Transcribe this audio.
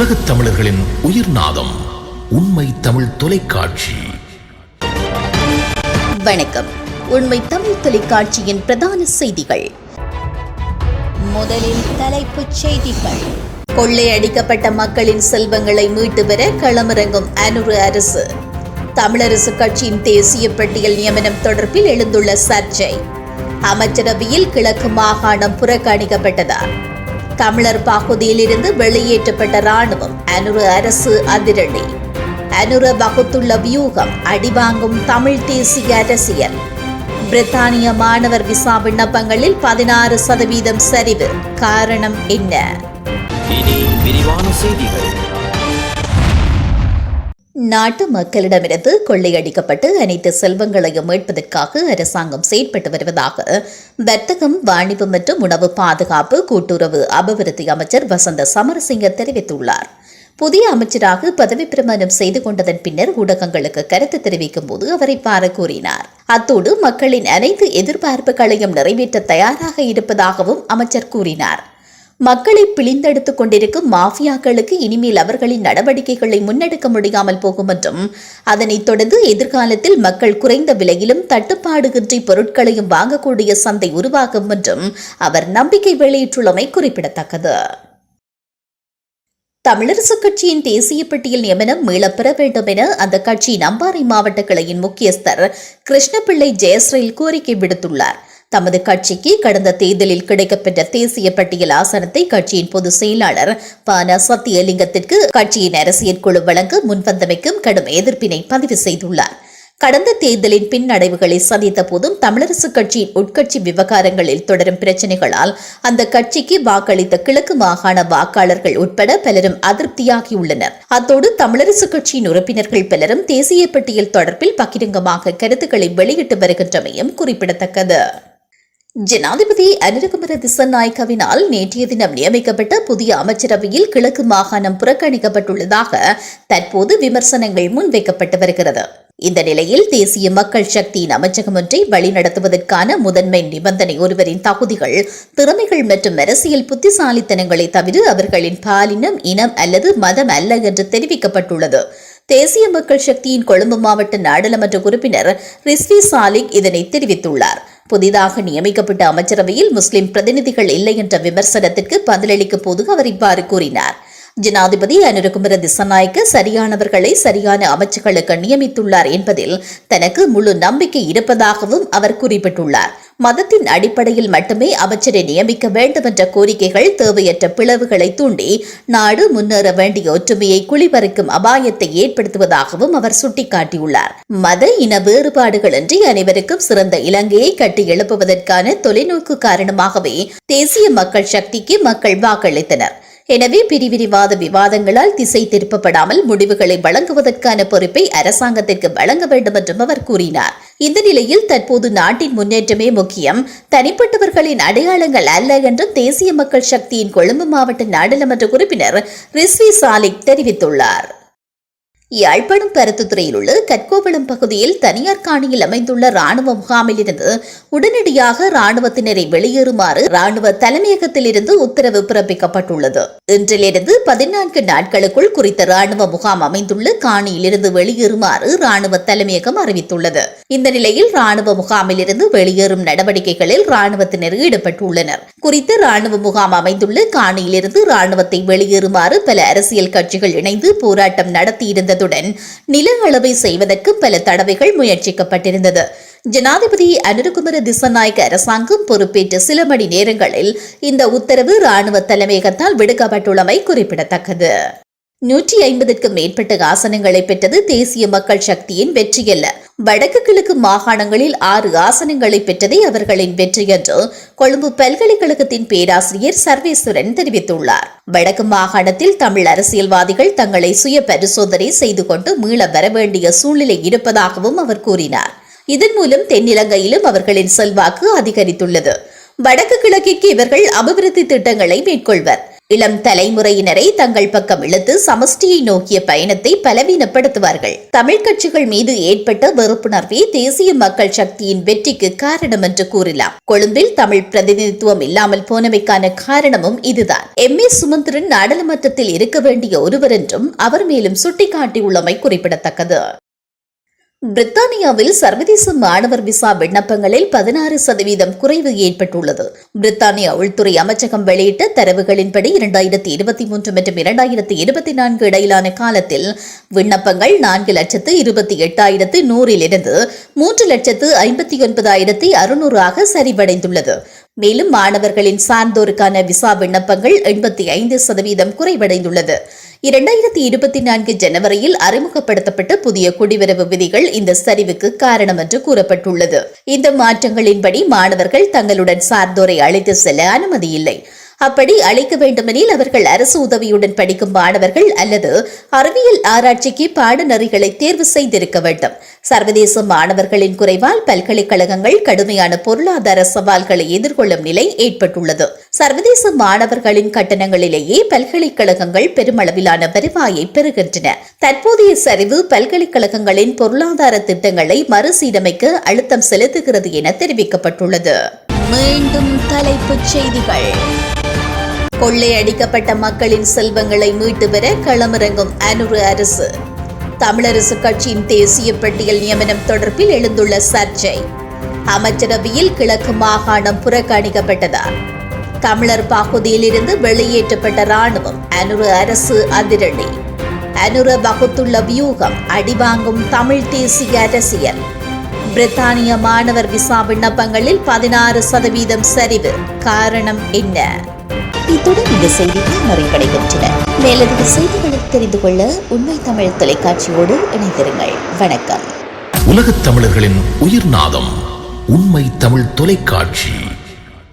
உலகத் தமிழர்களின் உயிர் நாதம் உண்மை தமிழ் தொலைக்காட்சி. வணக்கம். உண்மை தமிழ் தொலைக்காட்சியின் பிரதான செய்திகள். முதலில் தலைப்புச் செய்திகள். கொள்ளையடிக்கப்பட்ட மக்களின் செல்வங்களை மீட்டு பெற களமிறங்கும் அனுரு அரசு. தமிழரசு கட்சியின் தேசிய பட்டியல் நியமனம் தொடர்பில் எழுந்துள்ள சர்ச்சை. அமைச்சரவையில் கிழக்கு மாகாணம் புறக்கணிக்கப்பட்டதா? தமிழர் பகுதியிலிருந்து வெளியேற்றப்பட்ட ராணுவம் அனுரு அரசு அதிரடி. அனுர வகுத்துள்ள வியூகம் அடிவாங்கும் தமிழ் தேசிய அரசியல். பிரித்தானிய மாணவர் விசா விண்ணப்பங்களில் பதினாறு சதவீதம் சரிவு. காரணம் என்ன? விரிவான செய்திகள். நாட்டு மக்களிடமிருந்து கொள்ளையடிக்கப்பட்டு அனைத்து செல்வங்களையும் மீட்பதற்காக அரசாங்கம் செயற்பட்டு வருவதாக வர்த்தகம் வாணிபம் மற்றும் உணவு பாதுகாப்பு கூட்டுறவு அபிவிருத்தி அமைச்சர் வசந்த சமரசிங்க தெரிவித்துள்ளார். புதிய அமைச்சராக பதவி பிரமாணம் செய்து கொண்டதன் பின்னர் ஊடகங்களுக்கு கருத்து தெரிவிக்கும் போது அவர் இவ்வாறு கூறினார். அத்தோடு மக்களின் அனைத்து எதிர்பார்ப்புகளையும் நிறைவேற்ற தயாராக இருப்பதாகவும் அமைச்சர் கூறினார். மக்களை பிழிந்தெடுத்துக் கொண்டிருக்கும் மாஃபியாக்களுக்கு இனிமேல் அவர்களின் நடவடிக்கைகளை முன்னெடுக்க முடியாமல் போகும் என்றும் அதனைத் தொடர்ந்து எதிர்காலத்தில் மக்கள் குறைந்த விலையிலும் தட்டுப்பாடுகின்றி பொருட்களையும் வாங்கக்கூடிய சந்தை உருவாகும் என்றும் அவர் நம்பிக்கை வெளியிட்டுள்ளமை குறிப்பிடத்தக்கது. தமிழரசுக் கட்சியின் தேசிய பட்டியல் நியமனம் மீளப்பெற வேண்டும் என அந்த கட்சியின் அம்பாறை மாவட்ட கிளையின் முக்கியஸ்தர் கிருஷ்ணபிள்ளை ஜெயஸ்ரீல் கோரிக்கை விடுத்துள்ளார். தமது கட்சிக்கு கடந்த தேர்தலில் கிடைக்கப்பெற்ற தேசிய பட்டியல் ஆசனத்தை கட்சியின் பொதுச் செயலாளர் பான சத்தியலிங்கத்திற்கு கட்சியின் அரசியல் குழு வழங்க முன்வந்தமைக்கும் கடும் எதிர்ப்பினை பதிவு செய்துள்ளார். கடந்த தேர்தலின் பின்னடைவுகளை சந்தித்த போதும் தமிழரசுக் கட்சியின் உட்கட்சி விவகாரங்களில் தொடரும் பிரச்சினைகளால் அந்த கட்சிக்கு வாக்களித்த கிழக்கு மாகாண வாக்காளர்கள் உட்பட பலரும் அதிருப்தியாகியுள்ளனர். அத்தோடு தமிழரசுக் கட்சியின் உறுப்பினர்கள் பலரும் தேசிய பட்டியல் தொடர்பில் பகிரங்கமாக கருத்துக்களை வெளியிட்டு வருகின்றமையும் குறிப்பிடத்தக்கது. ஜனாதிபதி அனிருகுமர திசநாயக்கவினால் நேற்றைய தினம் நியமிக்கப்பட்ட புதிய அமைச்சரவையில் கிழக்கு மாகாணம் புறக்கணிக்கப்பட்டுள்ளதாக தற்போது விமர்சனங்கள் முன்வைக்கப்பட்டு வருகிறது. இந்த நிலையில் தேசிய மக்கள் சக்தியின் அமைச்சகம் ஒன்றை வழிநடத்துவதற்கான முதன்மை நிபந்தனை ஒருவரின் தகுதிகள் திறமைகள் மற்றும் அரசியல் புத்திசாலித்தனங்களை தவிர அவர்களின் பாலினம் இனம் அல்லது மதம் அல்ல என்று தெரிவிக்கப்பட்டுள்ளது. தேசிய மக்கள் சக்தியின் கொழும்பு மாவட்ட நாடாளுமன்ற உறுப்பினர் ரிஸ்வி சாலிக் இதனை தெரிவித்துள்ளார். புதிதாக நியமிக்கப்பட்ட அமைச்சரவையில் முஸ்லிம் பிரதிநிதிகள் இல்லை என்ற விமர்சனத்திற்கு பதிலளிக்கும் போது அவர் இவ்வாறு கூறினார். ஜனாதிபதி அனுரகுமர திசநாயக்க சரியானவர்களை சரியான அமைச்சுகளுக்கு நியமித்துள்ளார் என்பதில் தனக்கு முழு நம்பிக்கை இருப்பதாகவும் அவர் குறிப்பிட்டுள்ளார். மதத்தின் அடிப்படையில் மட்டுமே அமைச்சரை நியமிக்க வேண்டும் என்ற கோரிக்கைகள் தேவையற்ற பிளவுகளை தூண்டி நாடு முன்னேற வேண்டிய ஒற்றுமையை குளிபறிக்கும் அபாயத்தை ஏற்படுத்துவதாகவும் அவர் சுட்டிக்காட்டியுள்ளார். மத இன வேறுபாடுகளின்றி அனைவருக்கும் சிறந்த இலங்கையை கட்டி எழுப்புவதற்கான தொலைநோக்கு காரணமாகவே தேசிய மக்கள் சக்திக்கு மக்கள் வாக்களித்தனர். எனவே பிரிவிரிவாத விவாதங்களால் திசை திருப்பப்படாமல் முடிவுகளை வழங்குவதற்கான பொறுப்பை அரசாங்கத்திற்கு வழங்க வேண்டும் என்றும் அவர் கூறினார். இந்த நிலையில் தற்போது நாட்டின் முன்னேற்றமே முக்கியம். தனிப்பட்டவர்களின் அடையாளங்கள் அல்ல என்று தேசிய மக்கள் சக்தியின் கொழும்பு மாவட்ட நாடாளுமன்ற உறுப்பினர் ரிஸ்வி சாலிக் தெரிவித்துள்ளார். யாழ்ப்பாணம் பருத்துத்துறையில் உள்ள கற்கோவளம் பகுதியில் தனியார் காணியில் அமைந்துள்ள ராணுவ முகாமிலிருந்து உடனடியாக ராணுவத்தினரை வெளியேறுமாறு ராணுவ தலைமையகத்திலிருந்து உத்தரவு பிறப்பிக்கப்பட்டுள்ளது. இன்றிலிருந்து பதினான்கு நாட்களுக்குள் குறித்த ராணுவ முகாம் அமைந்துள்ள காணியிலிருந்து வெளியேறுமாறு ராணுவ தலைமையகம் அறிவித்துள்ளது. இந்த நிலையில் ராணுவ முகாமிலிருந்து வெளியேறும் நடவடிக்கைகளில் ராணுவத்தினர் ஈடுபட்டுள்ளனர். குறித்த ராணுவ முகாம் அமைந்துள்ள காணியிலிருந்து ராணுவத்தை வெளியேறுமாறு பல அரசியல் கட்சிகள் இணைந்து போராட்டம் நடத்தியிருந்தது செய்வதுடன் நில அளவை செய்வதற்கு பல தடவைகள் முயற்சிக்கப்பட்டிருந்தது. ஜனாதிபதி அனுருகுமர திசநாயக்க அரசாங்கம் பொறுப்பேற்ற சில மணி நேரங்களில் இந்த உத்தரவு ராணுவ தலைமையகத்தால் விடுக்கப்பட்டுள்ளமை குறிப்பிடத்தக்கது. நூற்றி ஐம்பதுக்கு மேற்பட்ட ஆசனங்களை பெற்றது தேசிய மக்கள் சக்தியின் வெற்றியல்ல வடக்கு கிழக்கு மாகாணங்களில் ஆறு ஆசனங்களை பெற்றதே அவர்களின் வெற்றி என்று கொழும்பு பல்கலைக்கழகத்தின் பேராசிரியர் சர்வேஸ்வரன் தெரிவித்துள்ளார். வடக்கு மாகாணத்தில் தமிழ் அரசியல்வாதிகள் தங்களை சுய பரிசோதனை செய்து கொண்டு மீள வர வேண்டிய சூழ்நிலை இருப்பதாகவும் அவர் கூறினார். இதன் மூலம் தென்னிலங்கையிலும் அவர்களின் செல்வாக்கு அதிகரித்துள்ளது. வடக்கு கிழக்கிற்கு இவர்கள் அபிவிருத்தி திட்டங்களை மேற்கொள்வர். இளம் தலைமுறையினரை தங்கள் பக்கம் இழுத்து சமஷ்டியை நோக்கிய பயணத்தை பலவீனப்படுத்துவார்கள். தமிழ் கட்சிகள் மீது ஏற்பட்ட வெறுப்புணர்வே தேசிய மக்கள் சக்தியின் வெற்றிக்கு காரணம் என்று கூறலாம். கொழும்பில் தமிழ் பிரதிநிதித்துவம் இல்லாமல் போனமைக்கான காரணமும் இதுதான். எம். ஏ. சுமந்திரன் நாடாளுமன்றத்தில் இருக்க வேண்டிய ஒருவர் என்றும் அவர் மேலும் சுட்டிக்காட்டியுள்ளமை குறிப்பிடத்தக்கது. பிரித்தானியாவில் சர்வதேச மாணவர் விசா விண்ணப்பங்களில் பதினாறு சதவீதம் குறைவு ஏற்பட்டுள்ளது. பிரித்தானிய உள்துறை அமைச்சகம் வெளியிட்ட தரவுகளின்படி இரண்டாயிரத்தி இருபத்தி மூன்று மற்றும் இரண்டாயிரத்தி இருபத்தி நான்கு இடையிலான காலத்தில் விண்ணப்பங்கள் நான்கு லட்சத்து இருபத்தி எட்டாயிரத்து நூறிலிருந்து மூன்று லட்சத்து ஐம்பத்தி ஒன்பதாயிரத்தி அறுநூறாக சரிவடைந்துள்ளது. மேலும் மாணவர்களின் சார்ந்தோருக்கான விசா விண்ணப்பங்கள் எண்பத்தி ஐந்து சதவீதம் குறைவடைந்துள்ளது. இரண்டாயிரத்தி இருபத்தி நான்கு ஜனவரியில் அறிமுகப்படுத்தப்பட்ட புதிய குடிவரவு விதிகள் இந்த சரிவுக்கு காரணம் என்று கூறப்பட்டுள்ளது. இந்த மாற்றங்களின்படி மாணவர்கள் தங்களுடன் சார்ந்தோரை அழைத்து செல்ல அனுமதி இல்லை. அப்படி அழைக்க வேண்டுமெனில் அவர்கள் அரசு உதவியுடன் படிக்கும் மாணவர்கள் அல்லது அறிவியல் ஆராய்ச்சிக்கு பாடநெறிகளை தேர்வு செய்திருக்க வேண்டும். சர்வதேச மாணவர்களின் குறைவால் பல்கலைக்கழகங்கள் கடுமையான பொருளாதார சவால்களை எதிர்கொள்ளும் நிலை ஏற்பட்டுள்ளது. சர்வதேச மாணவர்களின் கட்டணங்களிலேயே பல்கலைக்கழகங்கள் பெருமளவிலான வருவாயை பெறுகின்றன. தற்போதைய சரிவு பல்கலைக்கழகங்களின் பொருளாதார திட்டங்களை மறுசீரமைக்க அழுத்தம் செலுத்துகிறது என தெரிவிக்கப்பட்டுள்ளது. மீண்டும் தலைப்புச் செய்திகள். கொள்ளையடிக்கப்பட்ட மக்களின் செல்வங்களை மீட்டு பெற களமிறங்கும் அனுறு அரசு. தமிழரசு கட்சியின் தேசிய பட்டியல் நியமனம் தொடர்பில் எழுந்துள்ள சர்ச்சை. அமைச்சரவையில் கிழக்கு மாகாணம் புறக்கணிக்கப்பட்டது. தமிழர் பகுதியிலிருந்து வெளியேற்றப்பட்ட ராணுவம் அனுரு அரசு அதிரடி. அனுர வகுத்துள்ள வியூகம் அடிவாங்கும் தமிழ் தேசிய அரசியல். பிரித்தானிய மாணவர் விசா விண்ணப்பங்களில் பதினாறு சதவீதம் சரிவு. காரணம் என்ன? இத்துடன் இந்த செய்திகள் நிறைவடைகின்றன. மேலதிக செய்திகளை தெரிந்து கொள்ள உண்மை தமிழ் தொலைக்காட்சியோடு இணைந்திருங்கள். வணக்கம். உலகத் தமிழர்களின் உயிர்நாதம் உண்மை தமிழ் தொலைக்காட்சி.